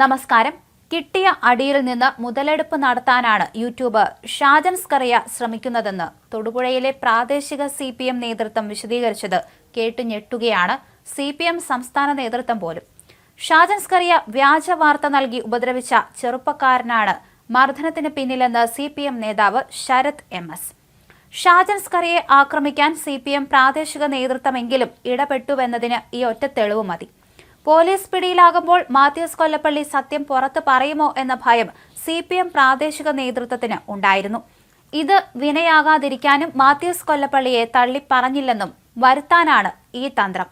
നമസ്കാരം. കിട്ടിയ അടിയിൽ നിന്ന് മുതലെടുപ്പ് നടത്താനാണ് യൂട്യൂബ് ഷാജൻ സ്കറിയ ശ്രമിക്കുന്നതെന്ന് തൊടുപുഴയിലെ പ്രാദേശിക സി പി എം നേതൃത്വം വിശദീകരിച്ചത് കേട്ടു ഞെട്ടുകയാണ് സി പി എം സംസ്ഥാന നേതൃത്വം പോലും. ഷാജൻ സ്കറിയ വ്യാജ വാർത്ത നൽകി ഉപദ്രവിച്ച ചെറുപ്പക്കാരനാണ് മർദ്ദനത്തിന് പിന്നിലെന്ന് സി പി എം നേതാവ് ശരത് എം എസ്. ഷാജൻ സ്കറിയെ ആക്രമിക്കാൻ സി പി എം പ്രാദേശിക നേതൃത്വമെങ്കിലും ഇടപെട്ടുവെന്നതിന് ഈ ഒറ്റ തെളിവ് മതി. പോലീസ് പിടിയിലാകുമ്പോൾ മാത്യൂസ് കൊല്ലപ്പള്ളി സത്യം പുറത്ത് പറയുമോ എന്ന ഭയം സി പി എം പ്രാദേശിക നേതൃത്വത്തിന് ഉണ്ടായിരുന്നു. ഇത് വിനയാകാതിരിക്കാനും മാത്യൂസ് കൊല്ലപ്പള്ളിയെ തള്ളിപ്പറഞ്ഞില്ലെന്നും വരുത്താനാണ് ഈ തന്ത്രം.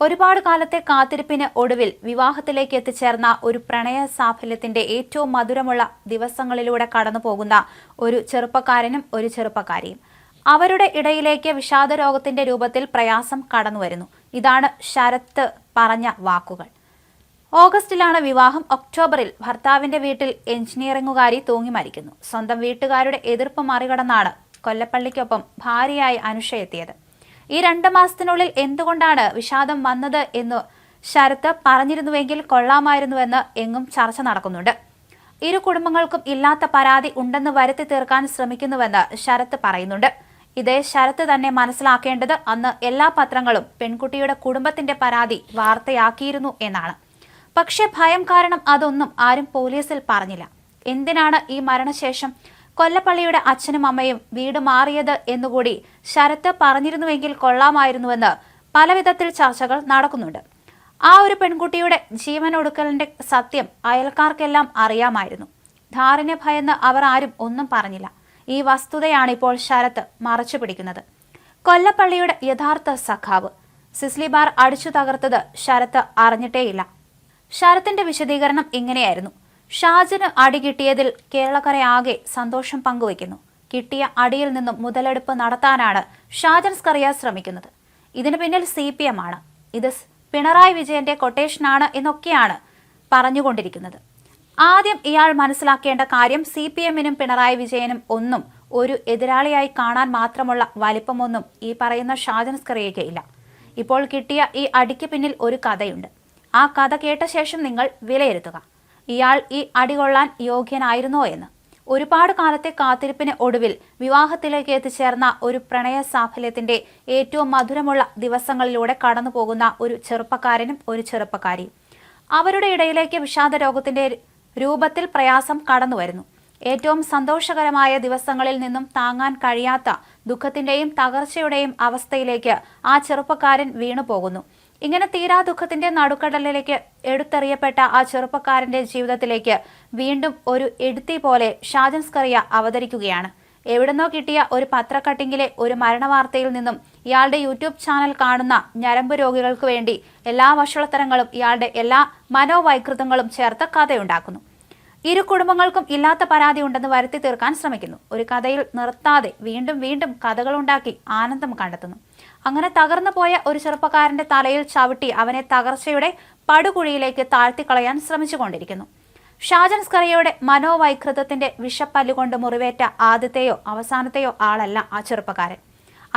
ഒരുപാട് കാലത്തെ കാത്തിരിപ്പിന് ഒടുവിൽ വിവാഹത്തിലേക്ക് എത്തിച്ചേർന്ന ഒരു പ്രണയ സാഫല്യത്തിന്റെ ഏറ്റവും മധുരമുള്ള ദിവസങ്ങളിലൂടെ കടന്നുപോകുന്ന ഒരു ചെറുപ്പക്കാരനും ഒരു ചെറുപ്പക്കാരിയും. അവരുടെ ഇടയിലേക്ക് വിഷാദരോഗത്തിന്റെ രൂപത്തിൽ പ്രയാസം കടന്നുവരുന്നു. ഇതാണ് ശരത്ത് പറഞ്ഞ വാക്കുകൾ. ഓഗസ്റ്റിലാണ് വിവാഹം. ഒക്ടോബറിൽ ഭർത്താവിന്റെ വീട്ടിൽ എഞ്ചിനീയറിംഗുകാരി തൂങ്ങി മരിക്കുന്നു. സ്വന്തം വീട്ടുകാരുടെ എതിർപ്പ് മറികടന്നാണ് കൊല്ലപ്പള്ളിക്കൊപ്പം ഭാര്യയായി അനുഷ എത്തിയത്. ഈ രണ്ട് മാസത്തിനുള്ളിൽ എന്തുകൊണ്ടാണ് വിഷാദം വന്നത് എന്ന് ശരത്ത് പറഞ്ഞിരുന്നുവെങ്കിൽ കൊള്ളാമായിരുന്നുവെന്ന് എങ്ങും ചർച്ച നടക്കുന്നുണ്ട്. ഇരു കുടുംബങ്ങൾക്കും ഇല്ലാത്ത പരാതി ഉണ്ടെന്ന് വരുത്തി തീർക്കാൻ ശ്രമിക്കുന്നുവെന്ന് ശരത്ത് പറയുന്നുണ്ട്. ഇതേ ശരത്ത് തന്നെ മനസ്സിലാക്കേണ്ടത് അന്ന് എല്ലാ പത്രങ്ങളും പെൺകുട്ടിയുടെ കുടുംബത്തിന്റെ പരാതി വാർത്തയാക്കിയിരുന്നു എന്നാണ്. പക്ഷേ ഭയം കാരണം അതൊന്നും ആരും പോലീസിൽ പറഞ്ഞില്ല. എന്തിനാണ് ഈ മരണശേഷം കൊല്ലപ്പള്ളിയുടെ അച്ഛനും അമ്മയും വീട് മാറിയത് എന്നുകൂടി ശരത്ത് പറഞ്ഞിരുന്നുവെങ്കിൽ കൊള്ളാമായിരുന്നുവെന്ന് പലവിധത്തിൽ ചർച്ചകൾ നടക്കുന്നുണ്ട്. ആ ഒരു പെൺകുട്ടിയുടെ ജീവനൊടുക്കലിന്റെ സത്യം അയൽക്കാർക്കെല്ലാം അറിയാമായിരുന്നു. ധാറിനെ ഭയന്ന് അവർ ആരും ഒന്നും പറഞ്ഞില്ല. ഈ വസ്തുതയാണ് ഇപ്പോൾ ശരത്ത് മറച്ചു പിടിക്കുന്നത്. കൊല്ലപ്പള്ളിയുടെ യഥാർത്ഥ സഖാവ്. സിസ്ലി ബാർ അടിച്ചു തകർത്തത് ശരത്ത് അറിഞ്ഞിട്ടേയില്ല. ശരത്തിന്റെ വിശദീകരണം ഇങ്ങനെയായിരുന്നു. ഷാജിന് അടി കിട്ടിയതിൽ കേരളക്കരയാകെ സന്തോഷം പങ്കുവയ്ക്കുന്നു. കിട്ടിയ അടിയിൽ നിന്നും മുതലെടുപ്പ് നടത്താനാണ് ഷാജൻ സ്കറിയ ശ്രമിക്കുന്നത്. ഇതിനു പിന്നിൽ സി പി എം ആണ്. ഇത് പിണറായി വിജയന്റെ കൊട്ടേഷനാണ് എന്നൊക്കെയാണ് പറഞ്ഞുകൊണ്ടിരിക്കുന്നത്. ആദ്യം ഇയാൾ മനസ്സിലാക്കേണ്ട കാര്യം സി പി എമ്മിനും പിണറായി വിജയനും ഒന്നും ഒരു എതിരാളിയായി കാണാൻ മാത്രമുള്ള വലിപ്പമൊന്നും ഈ പറയുന്ന ഷാജൻ സ്കറിയയ്ക്ക് ഇല്ല ഇപ്പോൾ കിട്ടിയ ഈ അടിക്ക് പിന്നിൽ ഒരു കഥയുണ്ട്. ആ കഥ കേട്ട ശേഷം നിങ്ങൾ വിലയിരുത്തുക. ഇയാൾ ഈ അടികൊള്ളാൻ യോഗ്യനായിരുന്നോ എന്ന്. ഒരുപാട് കാലത്തെ കാത്തിരിപ്പിന് ഒടുവിൽ വിവാഹത്തിലേക്ക് എത്തിച്ചേർന്ന ഒരു പ്രണയ സാഫല്യത്തിന്റെ ഏറ്റവും മധുരമുള്ള ദിവസങ്ങളിലൂടെ കടന്നു പോകുന്ന ഒരു ചെറുപ്പക്കാരനും ഒരു ചെറുപ്പക്കാരിയും. അവരുടെ ഇടയിലേക്ക് വിഷാദ രോഗത്തിന്റെ രൂപത്തിൽ പ്രയാസം കടന്നുവരുന്നു. ഏറ്റവും സന്തോഷകരമായ ദിവസങ്ങളിൽ നിന്നും താങ്ങാൻ കഴിയാത്ത ദുഃഖത്തിന്റെയും തകർച്ചയുടെയും അവസ്ഥയിലേക്ക് ആ ചെറുപ്പക്കാരൻ വീണു പോകുന്നു ഇങ്ങനെ തീരാ ദുഃഖത്തിന്റെ നടുക്കടലിലേക്ക് എടുത്തെറിയപ്പെട്ട ആ ചെറുപ്പക്കാരന്റെ ജീവിതത്തിലേക്ക് വീണ്ടും ഒരു എടുത്തി പോലെ ഷാജൻസ്കറിയ അവതരിക്കുകയാണ്. എവിടുന്നോ കിട്ടിയ ഒരു പത്രക്കട്ടിങ്ങിലെ ഒരു മരണവാർത്തയിൽ നിന്നും ഇയാളുടെ യൂട്യൂബ് ചാനൽ കാണുന്ന ഞരമ്പ് രോഗികൾക്ക് വേണ്ടി എല്ലാ വഷളത്തരങ്ങളും ഇയാളുടെ എല്ലാ മനോവൈകൃതങ്ങളും ചേർത്ത് കഥയുണ്ടാക്കുന്നു. ഇരു കുടുംബങ്ങൾക്കും ഇല്ലാത്ത പരാതി ഉണ്ടെന്ന് വരുത്തി തീർക്കാൻ ശ്രമിക്കുന്നു. ഒരു കഥയിൽ നിർത്താതെ വീണ്ടും വീണ്ടും കഥകളുണ്ടാക്കി ആനന്ദം കണ്ടെത്തുന്നു. അങ്ങനെ തകർന്നു പോയ ഒരു ചെറുപ്പക്കാരന്റെ തലയിൽ ചവിട്ടി അവനെ തകർച്ചയുടെ പടുകുഴിയിലേക്ക് താഴ്ത്തിക്കളയാൻ ശ്രമിച്ചുകൊണ്ടിരിക്കുന്നു. ഷാജൻ സ്കറിയയുടെ മനോവൈകൃതത്തിന്റെ വിഷപ്പല്ലുകൊണ്ട് മുറിവേറ്റ ആദ്യത്തെയോ അവസാനത്തെയോ ആളല്ല ആ ചെറുപ്പക്കാരൻ.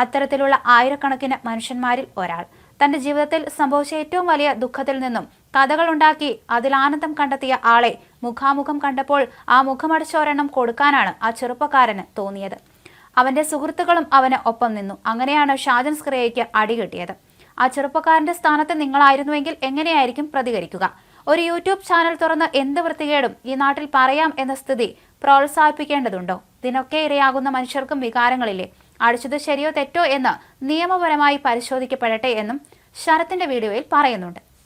അത്തരത്തിലുള്ള ആയിരക്കണക്കിന് മനുഷ്യന്മാരിൽ ഒരാൾ. തന്റെ ജീവിതത്തിൽ സംഭവിച്ച ഏറ്റവും വലിയ ദുഃഖത്തിൽ നിന്നും കഥകളുണ്ടാക്കി അതിൽ ആനന്ദം കണ്ടെത്തിയ ആളെ മുഖാമുഖം കണ്ടപ്പോൾ ആ മുഖമടച്ചൊരെണ്ണം കൊടുക്കാനാണ് ആ ചെറുപ്പക്കാരന് തോന്നിയത്. അവന്റെ സുഹൃത്തുക്കളും അവന് ഒപ്പം നിന്നു. അങ്ങനെയാണ് ഷാജൻ സ്ക്രിയയ്ക്ക് അടി കിട്ടിയത്. ആ ചെറുപ്പക്കാരന്റെ സ്ഥാനത്ത് നിങ്ങളായിരുന്നുവെങ്കിൽ എങ്ങനെയായിരിക്കും പ്രതികരിക്കുക? ഒരു യൂട്യൂബ് ചാനൽ തുറന്ന് എന്ത് വൃത്തികേടും ഈ നാട്ടിൽ പറയാം എന്ന സ്ഥിതി പ്രോത്സാഹിപ്പിക്കേണ്ടതുണ്ടോ? ഇതിനൊക്കെ ഇരയാകുന്ന മനുഷ്യർക്കും വികാരങ്ങളില്ലേ? അടിച്ചത് ശരിയോ തെറ്റോ എന്ന് നിയമപരമായി പരിശോധിക്കപ്പെടട്ടെ എന്നും ശരത്തിന്റെ വീഡിയോയിൽ പറയുന്നുണ്ട്.